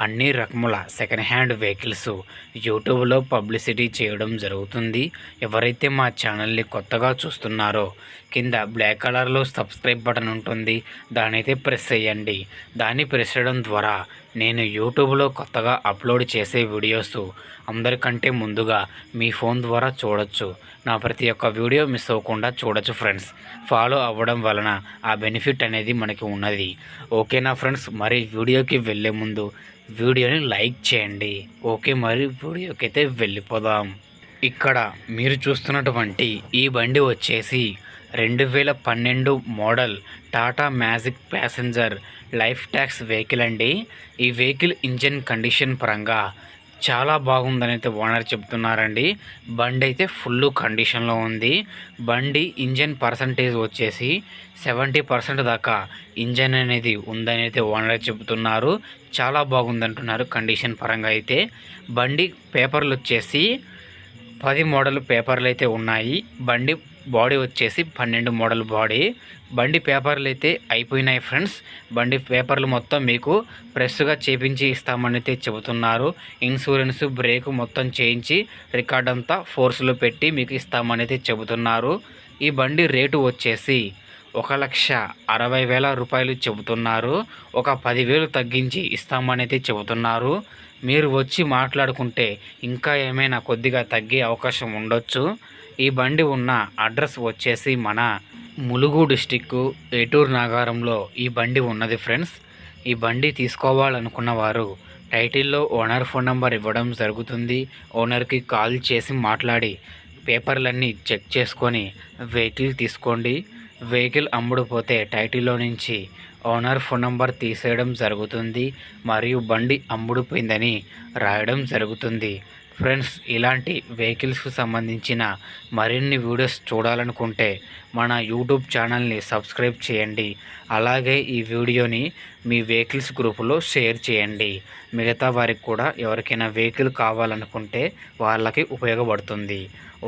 అన్ని రకముల second hand vehicles యూట్యూబ్లో పబ్లిసిటీ చేయడం జరుగుతుంది. ఎవరైతే మా ఛానల్ని కొత్తగా చూస్తున్నారో కింద బ్లాక్ కలర్లో సబ్స్క్రైబ్ బటన్ ఉంటుంది. దాని అయితే ప్రెస్ చేయండి. దాన్ని ప్రెస్ చేయడం ద్వారా నేను యూట్యూబ్లో కొత్తగా అప్లోడ్ చేసే వీడియోస్ అందరికంటే ముందుగా మీ ఫోన్ ద్వారా చూడొచ్చు. నా ప్రతి ఒక్క వీడియో మిస్ అవ్వకుండా చూడొచ్చు ఫ్రెండ్స్ ఫాలో అవ్వడం వలన ఆ బెనిఫిట్ అనేది మనకి ఉన్నది. ఓకేనా ఫ్రెండ్స్ మరి వీడియోకి వెళ్ళే ముందు వీడియోని లైక్ చేయండి. ఓకే మరి వీడియోకి అయితే వెళ్ళిపోదాం. ఇక్కడ మీరు చూస్తున్నటువంటి ఈ బండి వచ్చేసి రెండు వేల పన్నెండు model Tata magic passenger life tax vehicle అండి. ఈ వెహికల్ ఇంజన్ కండిషన్ పరంగా చాలా బాగుందని అయితే ఓనర్ చెప్తున్నారండి. బండి అయితే ఫుల్ కండిషన్లో ఉంది. బండి ఇంజన్ పర్సంటేజ్ వచ్చేసి సెవెంటీ పర్సెంట్ దాకా ఇంజన్ అనేది ఉందని అయితే ఓనర్ చెబుతున్నారు చాలా బాగుందంటున్నారు కండిషన్ పరంగా అయితే. బండి పేపర్లు వచ్చేసి పది మోడల్ పేపర్లు అయితే ఉన్నాయి. బండి బాడీ వచ్చేసి పన్నెండు మోడల్ బాడీ. బండి పేపర్లు అయితే అయిపోయినాయి ఫ్రెండ్స్. బండి పేపర్లు మొత్తం మీకు ఫ్రెష్గా చేపించి ఇస్తామని అయితే చెబుతున్నారు. ఇన్సూరెన్స్ బ్రేక్ మొత్తం చేయించి రికార్డ్ అంతా ఫోర్స్లో పెట్టి మీకు ఇస్తామని అయితే చెబుతున్నారు. ఈ బండి రేటు వచ్చేసి ఒక లక్ష అరవై వేల రూపాయలు చెబుతున్నారు. ఒక పదివేలు తగ్గించి ఇస్తామని అయితే చెబుతున్నారు. మీరు వచ్చి మాట్లాడుకుంటే ఇంకా ఏమైనా కొద్దిగా తగ్గే అవకాశం ఉండొచ్చు. ఈ బండి ఉన్న అడ్రస్ వచ్చేసి మన ములుగు డిస్టిక్ ఏటూరు నాగారంలో ఈ బండి ఉన్నది ఫ్రెండ్స్. ఈ బండి తీసుకోవాలనుకున్న వారు టైటిల్లో ఓనర్ ఫోన్ నెంబర్ ఇవ్వడం జరుగుతుంది. ఓనర్కి కాల్ చేసి మాట్లాడి పేపర్లన్నీ చెక్ చేసుకొని వెహికల్ తీసుకోండి. వెహికల్ అమ్ముడుపోతే టైటిల్లో నుంచి ఓనర్ ఫోన్ నంబర్ తీసేయడం జరుగుతుంది. మరియు బండి అమ్ముడుపోయిందని రాయడం జరుగుతుంది. ఫ్రెండ్స్ ఇలాంటి వెహికల్స్కి సంబంధించిన మరిన్ని వీడియోస్ చూడాలనుకుంటే మన యూట్యూబ్ ఛానల్ని సబ్స్క్రైబ్ చేయండి. అలాగే ఈ వీడియోని మీ వెహికల్స్ గ్రూపులో షేర్ చేయండి. మిగతా వారికి కూడా ఎవరికైనా వెహికల్ కావాలనుకుంటే వాళ్ళకి ఉపయోగపడుతుంది.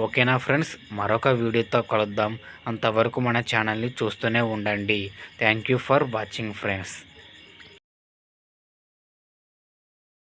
ఓకేనా ఫ్రెండ్స్? మరొక వీడియోతో కలుద్దాం. అంతవరకు మన ఛానల్ని చూస్తూనే ఉండండి. Thank you for watching friends.